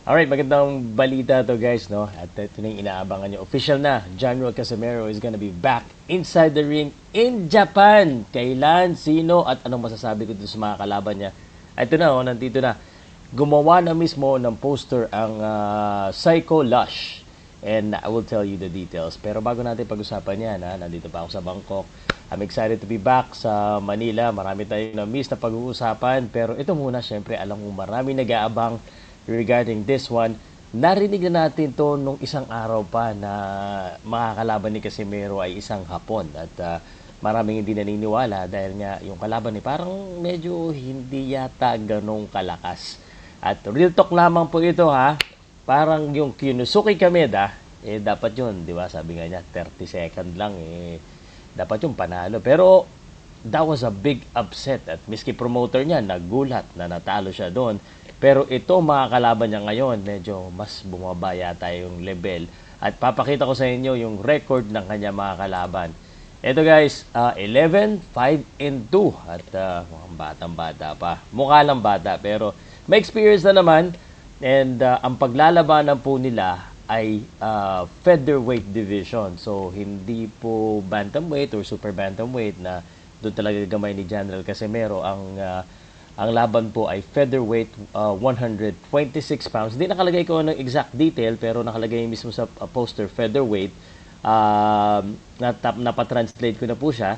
Alright, magandang balita to guys, no? At ito na yung inaabangan nyo. Official na, General Casimero is gonna be back inside the ring in Japan. Kailan, sino, at anong masasabi ko dito sa mga kalaban niya. Ito na, oh, nandito na. Gumawa na mismo ng poster ang ah, Psycho Lush. And I will tell you the details. Pero bago natin pag-usapan yan, ha, nandito pa ako sa Bangkok. I'm excited to be back sa Manila. Marami tayong na-miss na pag-uusapan. Pero ito muna, syempre, alam mo marami nag-aabang regarding this one. Narinig na natin to nung isang araw pa na makakalaban ni Casimero ay isang hapon. At ah, maraming hindi naniniwala dahil nga yung kalaban ni parang medyo hindi yata ganong kalakas. At real talk lamang po ito ha. Parang yung Kinusuki Kameda, eh dapat yun, di ba? Sabi nga niya, 30 second lang eh. Dapat yung panalo. Pero that was a big upset at miski promoter niya nagulat na natalo siya doon. Pero ito mga kalaban niya ngayon, medyo mas bumaba yata yung level. At papakita ko sa inyo yung record ng kanya mga kalaban. Ito guys, ah, 11, 5, and 2. At ah, mukhang batang-bata pa. Mukha lang bata, pero may experience na naman. And ah, ang paglalabanan po nila ay ah, featherweight division. So, hindi po bantamweight or super bantamweight na doon talaga gamay ni General Casimero. Ang ah, ang laban po ay featherweight ah, 126 pounds. Hindi nakalagay ko ng exact detail pero nakalagay mismo sa ah, poster featherweight. Um, natap, napatranslate ko na po siya.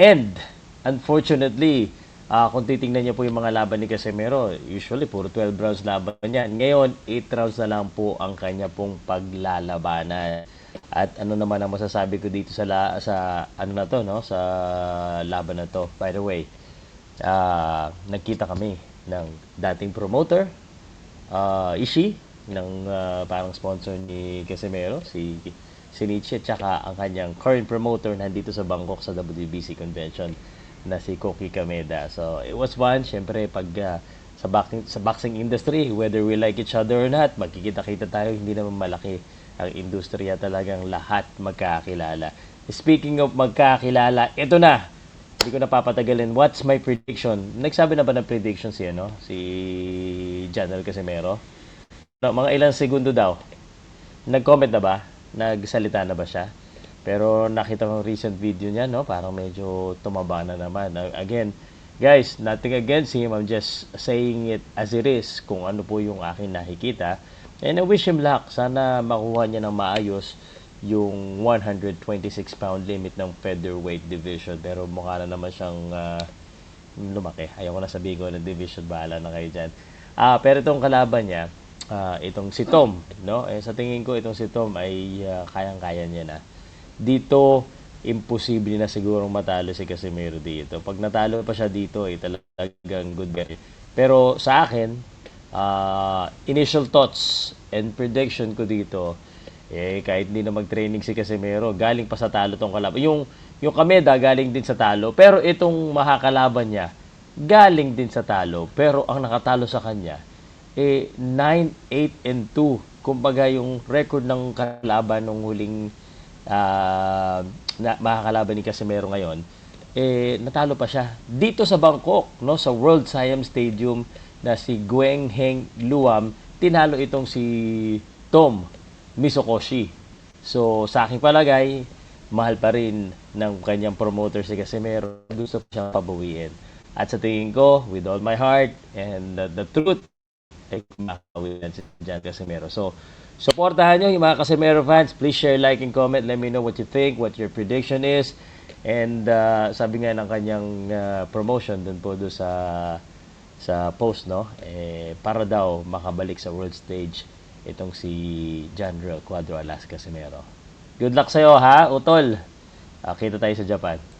And, unfortunately, ah, kung titingnan niyo po yung mga laban ni Casimero, usually puro 12 rounds laban yan. Ngayon, 8 rounds na lang po ang kanya pong paglalabanan. At ano naman ang masasabi ko dito sa la, sa ano na to no sa laban na to. By the way, ah nagkita kami ng dating promoter ah Ishi ng ah, parang sponsor ni Casimero si si Nietzsche tsaka ang kanyang current promoter nandito sa Bangkok sa WBC convention na si Koki Kameda. So it was fun syempre pag ah, sa boxing sa boxing industry whether we like each other or not magkikita-kita tayo hindi naman malaki ang industriya talagang lahat magkakilala. Speaking of magkakilala, ito na. Hindi ko napapatagalin. What's my prediction? Nagsabi na ba ng prediction si ano? Si Janel Casimero? No, mga ilang segundo daw. Nag-comment na ba? Nagsalita na ba siya? Pero nakita ko recent video niya, no? Parang medyo tumaba na naman. Again, guys, nothing against him. I'm just saying it as it is kung ano po yung aking nakikita. And I wish him luck. Sana makuha niya ng maayos yung 126 pound limit ng featherweight division. Pero mukha na naman siyang ah, lumaki. Ayaw ko na sabihin ko ng division. Bahala na kayo dyan. Ah, pero itong kalaban niya, ah, itong si Tom, no? Eh, sa tingin ko itong si Tom ay ah, kayang-kaya niya na. Dito, imposible na sigurong matalo si Casimiro dito. Pag natalo pa siya dito, eh, talagang good guy. Pero sa akin, ah, initial thoughts and prediction ko dito, eh, kahit hindi na mag-training si Casimiro, galing pa sa talo tong kalaban. Yung, yung Kameda, galing din sa talo. Pero itong makakalaban niya, galing din sa talo. Pero ang nakatalo sa kanya, eh, 9, 8, and 2. Kumbaga yung record ng kalaban nung huling ah, na makakalaban ni Casimero ngayon, eh, natalo pa siya. Dito sa Bangkok, no, sa World Siam Stadium na si Gueng Heng Luam, tinalo itong si Tom Misokoshi. So, sa aking palagay, mahal pa rin ng kanyang promoter si Casimero. Gusto pa siyang pabawiin. At sa tingin ko, with all my heart and the, the truth, ay kumakawi yan si Jan Casimero. So, supportahan nyo yung mga Casimero fans. Please share, like, and comment. Let me know what you think, what your prediction is. And uh, sabi nga ng kanyang uh, promotion dun po doon sa sa post, no? Eh, para daw makabalik sa world stage itong si Real Cuadro Alas Casimero. Good luck sa'yo, ha, Utol. Ah, kita tayo sa Japan.